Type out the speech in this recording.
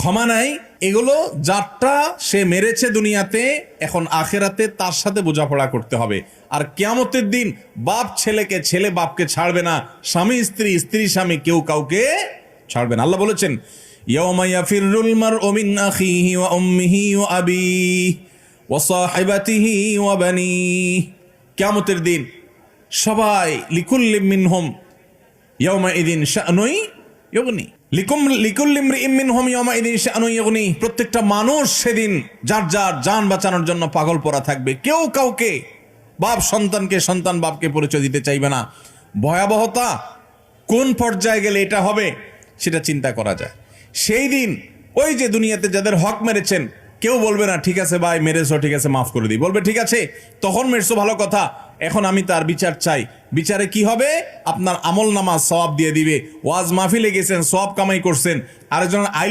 ক্ষমা নাই। এগুলো যারটা সে মেরেছে দুনিয়াতে, এখন আখেরাতে তার সাথে বোঝাপড়া করতে হবে। আর কেয়ামতের দিন বাপ ছেলেকে, ছেলে বাপকে ছাড়বে না, স্বামী, স্ত্রী স্ত্রী, স্বামী কেউ কাউকে ছাড়বে না। আল্লাহ বলেছেন, ইয়াউমা ইয়াফিরুল মারউ আখিহি ওয়া উম্মিহি ওয়া আবিহি ওয়া সাহিবাতিহি ওয়া বানিহি। কিয়ামতের দিন সবাই লিকুল্লি মিনহুম ইয়াউমা ইদিন ইউগনি। লিকুম লিকুল্লি ইমরিইম মিনহুম ইয়াউমা ইদিন শানুই ইউগনি। প্রত্যেকটা মানুষ সেদিন যার যার যান বাঁচানোর জন্য পাগল পরা থাকবে। কেউ কাউকে বাপ সন্তানকে সন্তান বাপকে পরিচয় দিতে চাইবে না। ভয়াবহতা কোন পর্যায়ে গেলে এটা হবে সেটা চিন্তা করা যায়। সেই দিন ওই যে দুনিয়াতে যাদের হক মেরেছেন, কেউ বলবে না, ঠিক আছে ভাই, মেরেছো, ঠিক আছে, মাফ করে দিই। বলবে, ঠিক আছে, তখন মেরেছো, ভালো কথা। এখন আমি তার বিচার চাই। বিচারে কি হবে? আপনার আমল নামা সবাব দিয়ে দিবে। ওয়াজ মাহফিলে গেছেন সব কামাই করছেন। আর একজন আইল